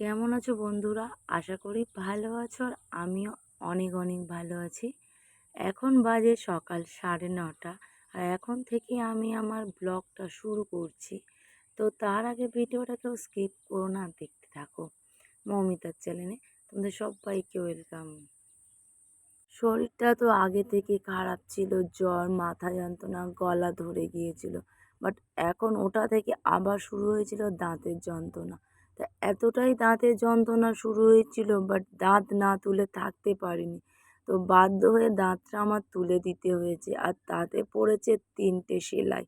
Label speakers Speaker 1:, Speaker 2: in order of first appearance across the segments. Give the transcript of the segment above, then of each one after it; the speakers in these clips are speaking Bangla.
Speaker 1: কেমন আছো বন্ধুরা? আশা করি ভালো আছো আর আমিও অনেক অনেক ভালো আছি। এখন বাজে সকাল সাড়ে নটা আর এখন থেকে আমি আমার ব্লগটা শুরু করছি। তো তার আগে ভিডিওটা কেউ স্কিপ করো না, দেখতে থাকো। মৌমিতার চ্যানেলে তোমাদের সবাইকে ওয়েলকাম। শরীরটা তো আগে থেকে খারাপ ছিল, জ্বর, মাথা যন্ত্রণা, গলা ধরে গিয়েছিল। বাট এখন ওটা থেকে আবার শুরু হয়েছিল দাঁতের যন্ত্রণা। তা এতটাই দাঁতের যন্ত্রণা শুরু হয়েছিল বাট দাঁত না তুলে থাকতে পারিনি। তো বাধ্য হয়ে দাঁতটা আমার তুলে দিতে হয়েছে, আর তাতে পড়েছে তিনটে সেলাই।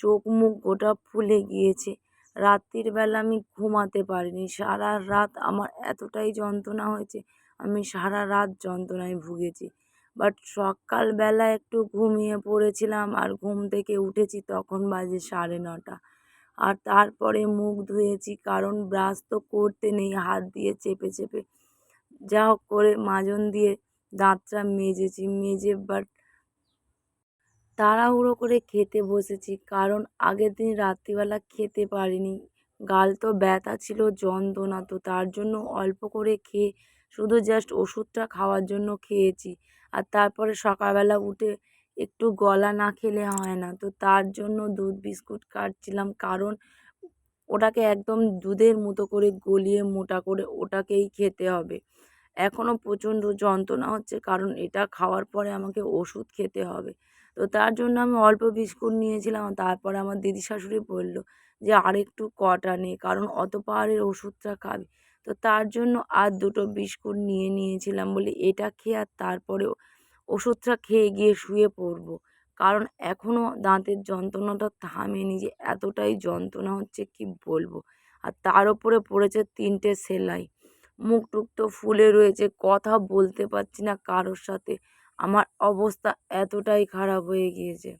Speaker 1: চোখ মুখ গোটা ফুলে গিয়েছে। রাত্রির বেলা আমি ঘুমাতে পারিনি। সারা রাত আমার এতটাই যন্ত্রণা হয়েছে, আমি সারা রাত যন্ত্রণায় ভুগেছি। বাট সকালবেলা একটু ঘুমিয়ে পড়েছিলাম, আর ঘুম থেকে উঠেছি তখন বাজে সাড়ে নটা। আর তারপরে মুখ ধুয়েছি, কারণ ব্রাশ তো করতে নেই, হাত দিয়ে চেপে চেপে। যা হোক করে মাজন দিয়ে দাঁতটা মেজেছি, মেজে বাট তাড়াহুড়ো করে খেতে বসেছি, কারণ আগের দিন রাত্রিবেলা খেতে পারিনি। গাল তো ব্যথা ছিল, যন্ত্রণা তো, তার জন্য অল্প করে খেয়ে শুধু জাস্ট ওষুধটা খাওয়ার জন্য খেয়েছি। আর তারপরে সকালবেলা উঠে একটু গলা না খেলে হয় না। তো তার জন্য দুধ, বিস্কুট কাটছিলাম। কারণ ওটাকে একদম দুধের মতো করে গলিয়ে মোটা করে ওটাকেই খেতে হবে। এখনও প্রচণ্ড যন্ত্রণা হচ্ছে কারণ এটা খাওয়ার পরে আমাকে ওষুধ খেতে হবে। তো তার জন্য আমি অল্প বিস্কুট নিয়েছিলাম। তারপরে আমার দিদি শাশুড়ি বলল যে, আরেকটু কটা নে, কারণ অত পাহাড়ের ওষুধটা খাবে। তো তার জন্য আর দুটো বিস্কুট নিয়ে নিয়েছিলাম বলে এটা খেয়ে আর তারপরে ওষুধটা খেয়ে গিয়ে শুয়ে পড়ব। কারণ এখনও দাঁতের যন্ত্রণাটা থামেনি যে এতটাই যন্ত্রণা হচ্ছে কি বলব? আর তার ওপরে পড়েছে তিনটে সেলাই। মুখ টুক তো ফুলে রয়েছে, কথা বলতে পারছি না কারোর সাথে। আমার অবস্থা এতটাই খারাপ হয়ে গিয়েছে।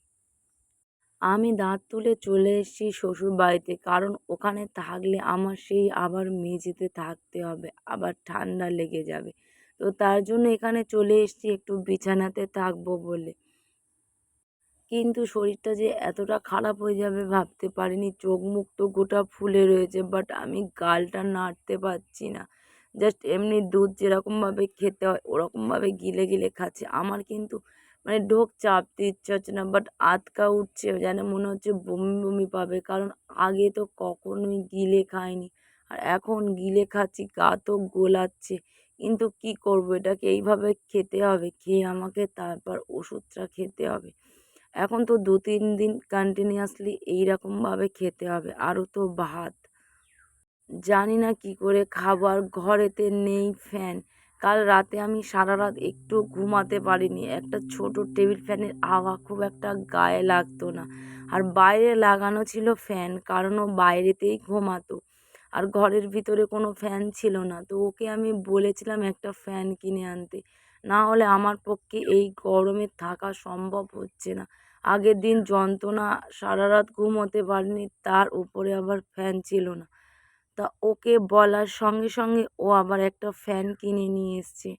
Speaker 1: আমি দাঁত তুলে চলে এসেছি শ্বশুর বাড়িতে, কারণ ওখানে থাকলে আমার সেই আবার মেঝেতে থাকতে হবে, আবার ঠান্ডা লেগে যাবে। তো তার জন্য এখানে চলে এসেছি একটু বিছানাতে থাকব বলে। কিন্তু শরীরটা যে এতটা খারাপ হয়ে যাবে ভাবতে পারিনি। চোখ মুখ তো গোটা ফুলে রয়েছে বাট আমি গালটা নাড়তে পারছি না। জাস্ট এমনি দুধ যেরকমভাবে খেতে হয় ওরকমভাবে গিলে গিলে খাচ্ছে। আমার কিন্তু মানে ঢোক চাপতে ইচ্ছা হচ্ছে না বাট আটকা উঠছে, যেন মনে হচ্ছে বমি বমি পাবে। কারণ আগে তো কখনোই গিলে খাইনি, আর এখন গিলে খাচ্ছি, গা তো গোলাচ্ছে। কিন্তু কি করব? এটাকে এইভাবে খেতে হবে, খেয়ে আমাকে তারপর ওষুধটা খেতে হবে। এখন তো দু, তিন দিন কন্টিনিউয়াসলি এইরকমভাবে খেতে হবে। আরও তো ভাত। জানি না কি করে খাবার ঘরেতে নেই ফ্যান। কাল রাতে আমি সারা রাত একটু ঘুমাতে পারিনি। একটা ছোট টেবিল ফ্যানের হাওয়া খুব একটা গায়ে লাগতো না। আর বাইরে লাগানো ছিল ফ্যান। কারণ ও বাইরেতেই ঘুমাতো। আর ঘরের ভিতরে কোনো ফ্যান ছিল না। তো ওকে আমি বলেছিলাম একটা ফ্যান কিনে আনতে। না হলে আমার পক্ষে এই গরমে থাকা সম্ভব হচ্ছে না। আগের দিন যন্ত্রণা সারা রাত ঘুমোতে পারিনি, তার উপরে আবার ফ্যান ছিল না। তা ওকে বলার সঙ্গে সঙ্গে ও আবার একটা ফ্যান কিনে নিয়ে এসছে।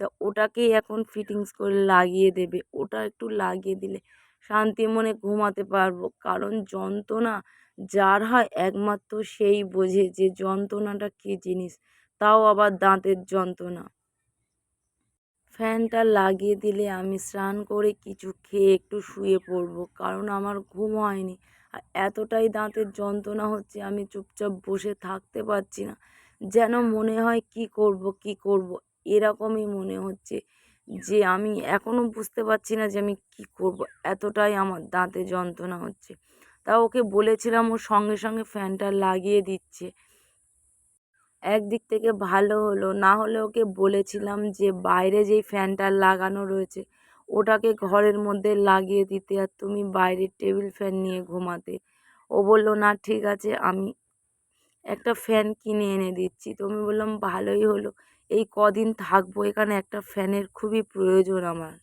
Speaker 1: তা ওটাকেই এখন ফিটিংস করে লাগিয়ে দেবে। ওটা একটু লাগিয়ে দিলে শান্তি মনে ঘুমাতে পারব। কারণ যন্ত্রণা যার হয় একমাত্র সেই বোঝে যে যন্ত্রণাটা কী জিনিস, তাও আবার দাঁতের যন্ত্রণা। ফ্যানটা লাগিয়ে দিলে আমি স্নান করে কিছু খেয়ে একটু শুয়ে পড়ব, কারণ আমার ঘুম হয়নি। আর এতটাই দাঁতের যন্ত্রণা হচ্ছে আমি চুপচাপ বসে থাকতে পারছি না, যেন মনে হয় কি করব কি করব, এরকমই মনে হচ্ছে যে আমি এখনও বুঝতে পারছি না যে আমি কি করব, এতটাই আমার দাঁতে যন্ত্রণা হচ্ছে। তা ওকে বলেছিলাম ও সঙ্গে সঙ্গে ফ্যানটা লাগিয়ে দিচ্ছে। একদিক থেকে ভালো হলো, না হলে ওকে বলেছিলাম যে বাইরে যেই ফ্যানটা লাগানো রয়েছে, ওটাকে ঘরের মধ্যে লাগিয়ে দিতে আর তুমি বাইরে টেবিল ফ্যান নিয়ে ঘুমাতে। ও বলল, না, ঠিক আছে, আমি একটা ফ্যান কিনে এনে দিচ্ছি। তো আমি বললাম, ভালোই হলো, এই কদিন থাকব এখানে, একটা ফ্যানের খুবই প্রয়োজন আমার।